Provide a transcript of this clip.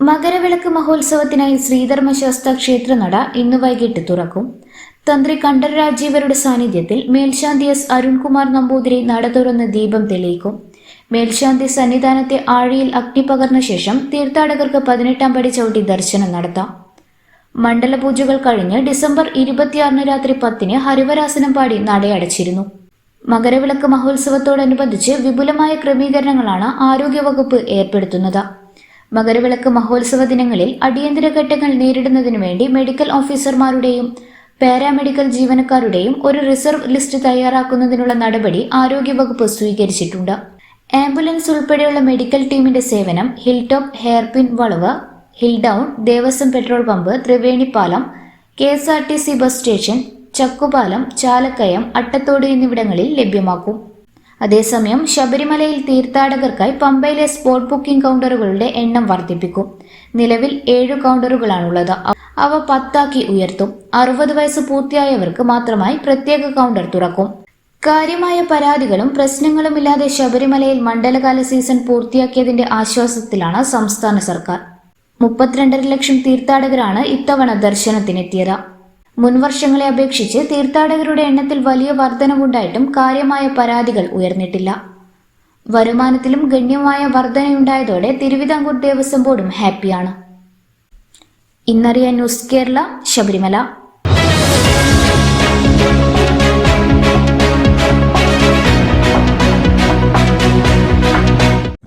മകരവിളക്ക് മഹോത്സവത്തിനായി ശ്രീധർമ്മശാസ്ത്ര ക്ഷേത്രനട ഇന്ന് വൈകിട്ട് തുറക്കും. തന്ത്രി കണ്ഠർ രാജീവരുടെ സാന്നിധ്യത്തിൽ മേൽശാന്തി എസ് അരുൺകുമാർ നമ്പൂതിരി നട തുറന്ന് ദീപം തെളിയിക്കും. മേൽശാന്തി സന്നിധാനത്തെ ആഴിയിൽ അഗ്നി പകർന്ന ശേഷം തീർത്ഥാടകർക്ക് പതിനെട്ടാം പടി ചവിട്ടി ദർശനം നടത്താം. മണ്ഡലപൂജകൾ കഴിഞ്ഞ് ഡിസംബർ ഇരുപത്തിയാറിന് രാത്രി പത്തിന് ഹരിവരാസനം പാടി നടയടച്ചിരുന്നു. മകരവിളക്ക് മഹോത്സവത്തോടനുബന്ധിച്ച് വിപുലമായ ക്രമീകരണങ്ങളാണ് ആരോഗ്യവകുപ്പ് ഏർപ്പെടുത്തുന്നത്. മകരവിളക്ക് മഹോത്സവ ദിനങ്ങളിൽ അടിയന്തര ഘട്ടങ്ങൾ നേരിടുന്നതിനു വേണ്ടി മെഡിക്കൽ ഓഫീസർമാരുടെയും പാരാമെഡിക്കൽ ജീവനക്കാരുടെയും ഒരു റിസർവ് ലിസ്റ്റ് തയ്യാറാക്കുന്നതിനുള്ള നടപടി ആരോഗ്യവകുപ്പ് സ്വീകരിച്ചിട്ടുണ്ട്. ആംബുലൻസ് ഉൾപ്പെടെയുള്ള മെഡിക്കൽ ടീമിന്റെ സേവനം ഹിൽ ടോപ്പ് ഹെയർപിൻ വളവ് hill down Devaswom petrol pump Thrivenippalam K S R T C bus station Chakkupalam Chalakkayam Attathodu എന്നിവിടങ്ങളിൽ ലഭ്യമാക്കും. അതേസമയം ശബരിമലയിൽ തീർത്ഥാടകർക്കായി പമ്പയിലെ സ്പോട്ട് ബുക്കിംഗ് കൗണ്ടറുകളുടെ എണ്ണം വർദ്ധിപ്പിക്കും. നിലവിൽ ഏഴു കൗണ്ടറുകളാണുള്ളത്. അവ- പത്താക്കി ഉയർത്തും. അറുപത് വയസ്സ് പൂർത്തിയായവർക്ക് മാത്രമായി പ്രത്യേക കൗണ്ടർ തുറക്കും. കാര്യമായ പരാതികളും പ്രശ്നങ്ങളുമില്ലാതെ ശബരിമലയിൽ മണ്ഡലകാല സീസൺ പൂർത്തിയാക്കിയതിന്റെ ആശ്വാസത്തിലാണ് സംസ്ഥാന സർക്കാർ. മുപ്പത്തിരണ്ടര ലക്ഷം തീർത്ഥാടകരാണ് ഇത്തവണ ദർശനത്തിനെത്തിയത്. മുൻവർഷങ്ങളെ അപേക്ഷിച്ച് തീർത്ഥാടകരുടെ എണ്ണത്തിൽ വലിയ വർധനവുണ്ടായിട്ടും കാര്യമായ പരാതികൾ ഉയർന്നിട്ടില്ല. വരുമാനത്തിലും ഗണ്യമായ വർധനയുണ്ടായതോടെ തിരുവിതാംകൂർ ദേവസ്വം ബോർഡും ഹാപ്പിയാണ്. ഇന്നറിയ ന്യൂസ് കേരള ശബരിമല.